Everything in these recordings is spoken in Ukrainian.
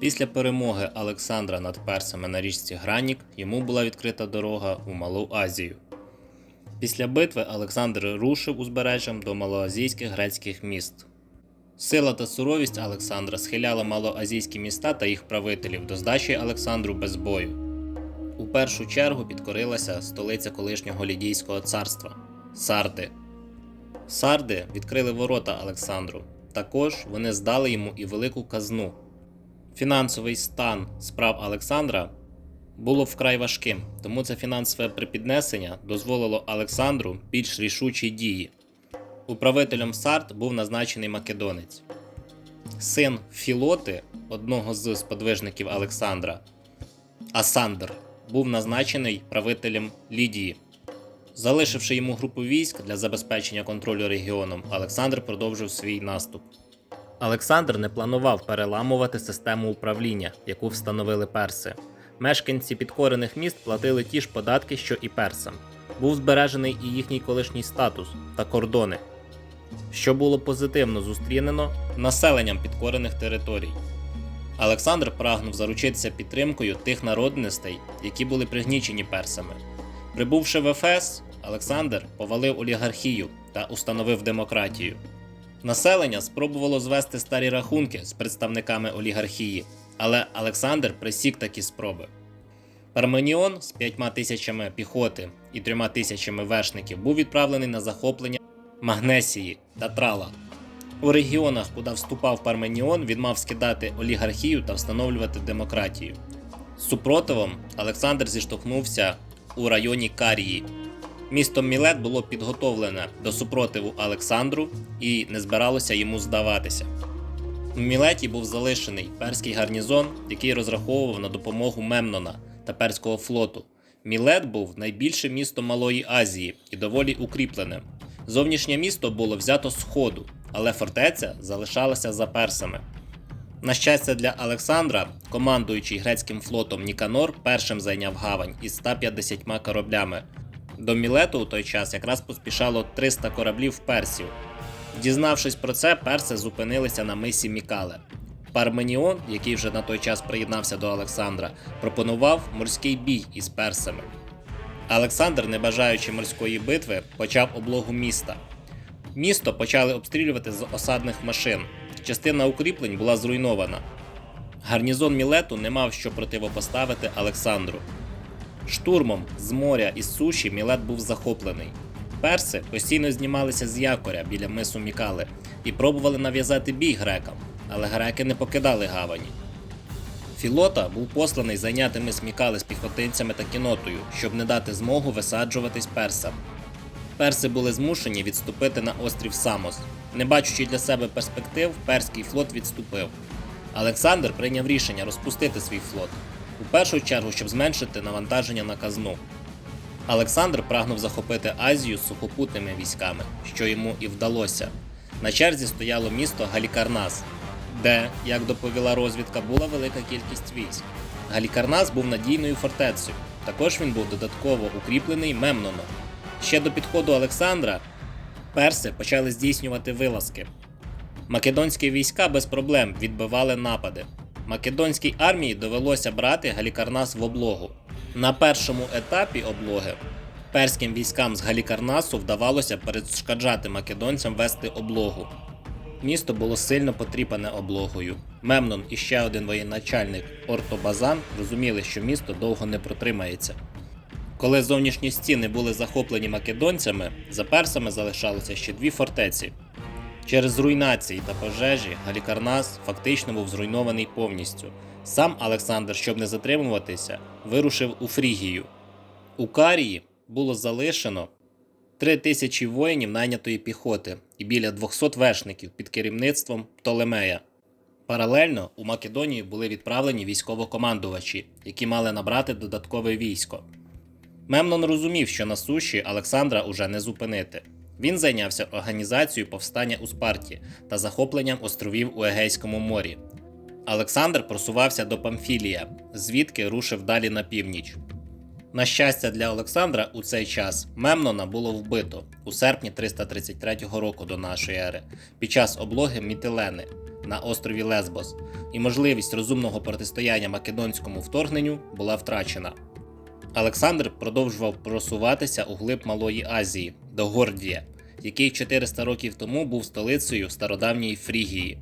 Після перемоги Олександра над персами на річці Гранік йому була відкрита дорога у Малу Азію. Після битви Олександр рушив узбережжям до малоазійських грецьких міст. Сила та суровість Олександра схиляла малоазійські міста та їх правителів до здачі Олександру без бою. У першу чергу підкорилася столиця колишнього Лідійського царства Сарди. Сарди відкрили ворота Олександру. Також вони здали йому і велику казну. Фінансовий стан справ Олександра було вкрай важким, тому це фінансове припіднесення дозволило Олександру більш рішучі дії. Управителем Сард був назначений македонець. Син Філоти, одного з сподвижників Олександра, Асандр, був назначений правителем Лідії. Залишивши йому групу військ для забезпечення контролю регіоном, Олександр продовжив свій наступ. Олександр не планував переламувати систему управління, яку встановили перси. Мешканці підкорених міст платили ті ж податки, що і персам. Був збережений і їхній колишній статус та кордони, що було позитивно зустрінено населенням підкорених територій. Олександр прагнув заручитися підтримкою тих народностей, які були пригнічені персами. Прибувши в Ефес, Олександр повалив олігархію та установив демократію. Населення спробувало звести старі рахунки з представниками олігархії, але Олександр присік такі спроби. Парменіон з п'ятьма тисячами піхоти і трьома тисячами вершників був відправлений на захоплення Магнесії та Трала. У регіонах, куди вступав Парменіон, він мав скидати олігархію та встановлювати демократію. З супротивом Олександр зіштовхнувся у районі Карії. Місто Мілет було підготовлене до супротиву Олександру і не збиралося йому здаватися. В Мілеті був залишений перський гарнізон, який розраховував на допомогу Мемнона та перського флоту. Мілет був найбільше місто Малої Азії і доволі укріпленим. Зовнішнє місто було взято з ходу, але фортеця залишалася за персами. На щастя для Олександра, командуючий грецьким флотом Ніканор першим зайняв гавань із 150 кораблями. До Мілету у той час якраз поспішало 300 кораблів персів. Дізнавшись про це, перси зупинилися на мисі Мікале. Парменіон, який вже на той час приєднався до Олександра, пропонував морський бій із персами. Олександр, не бажаючи морської битви, почав облогу міста. Місто почали обстрілювати з осадних машин. Частина укріплень була зруйнована. Гарнізон Мілету не мав що противопоставити Олександру. Штурмом з моря і суші Мілет був захоплений. Перси постійно знімалися з якоря біля мису Мікали і пробували нав'язати бій грекам, але греки не покидали гавані. Філота був посланий зайняти мис Мікали з піхотинцями та кінотою, щоб не дати змогу висаджуватись персам. Перси були змушені відступити на острів Самос. Не бачучи для себе перспектив, перський флот відступив. Олександр прийняв рішення розпустити свій флот, у першу чергу, щоб зменшити навантаження на казну. Олександр прагнув захопити Азію сухопутними військами, що йому і вдалося. На черзі стояло місто Галікарнас, де, як доповіла розвідка, була велика кількість військ. Галікарнас був надійною фортецею. Також він був додатково укріплений Мемноном. Ще до підходу Олександра перси почали здійснювати вилазки. Македонські війська без проблем відбивали напади. Македонській армії довелося брати Галікарнас в облогу. На першому етапі облоги перським військам з Галікарнасу вдавалося перешкоджати македонцям вести облогу. Місто було сильно потріпане облогою. Мемнон і ще один воєначальник Ортобазан розуміли, що місто довго не протримається. Коли зовнішні стіни були захоплені македонцями, за персами залишалося ще дві фортеці. Через руйнації та пожежі Галікарнас фактично був зруйнований повністю. Сам Олександр, щоб не затримуватися, вирушив у Фрігію. У Карії було залишено 3 тисячі воїнів найнятої піхоти і біля 200 вершників під керівництвом Птолемея. Паралельно у Македонію були відправлені військовокомандувачі, які мали набрати додаткове військо. Мемнон розумів, що на суші Олександра уже не зупинити. Він зайнявся організацією повстання у Спарті та захопленням островів у Егейському морі. Олександр просувався до Памфілія, звідки рушив далі на північ. На щастя для Олександра, у цей час Мемнона було вбито у серпні 333 року до нашої ери під час облоги Мітилени. на острові Лесбос, і можливість розумного протистояння македонському вторгненню була втрачена. Олександр продовжував просуватися у глиб Малої Азії до Гордія, який 400 років тому був столицею стародавньої Фрігії.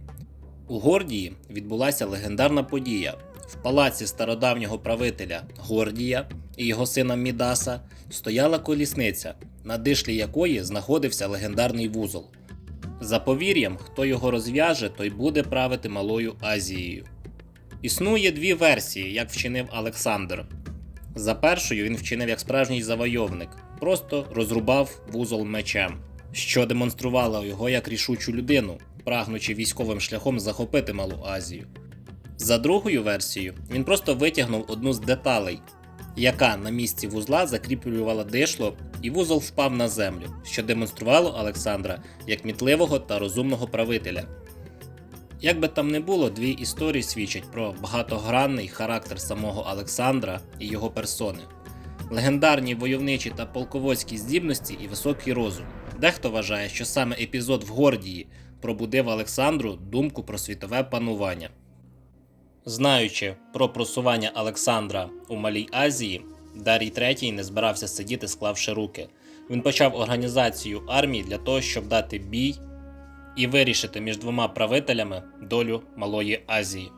У Гордії відбулася легендарна подія. В палаці стародавнього правителя Гордія і його сина Мідаса стояла колісниця, на дишлі якої знаходився легендарний вузол. За повір'ям, хто його розв'яже, той буде правити Малою Азією. Існує дві версії, як вчинив Олександр. За першою він вчинив як справжній завойовник, просто розрубав вузол мечем, що демонструвало його як рішучу людину, прагнучи військовим шляхом захопити Малу Азію. За другою версією, він просто витягнув одну з деталей, яка на місці вузла закріплювала дишло, і вузол впав на землю, що демонструвало Олександра як мітливого та розумного правителя. Як би там не було, дві історії свідчать про багатогранний характер самого Олександра і його персони, легендарні войовничі та полководські здібності і високий розум. Дехто вважає, що саме епізод в Гордії пробудив Олександру думку про світове панування. Знаючи про просування Олександра у Малій Азії, Дарій III не збирався сидіти, склавши руки. Він почав організацію армії для того, щоб дати бій і вирішити між двома правителями долю Малої Азії.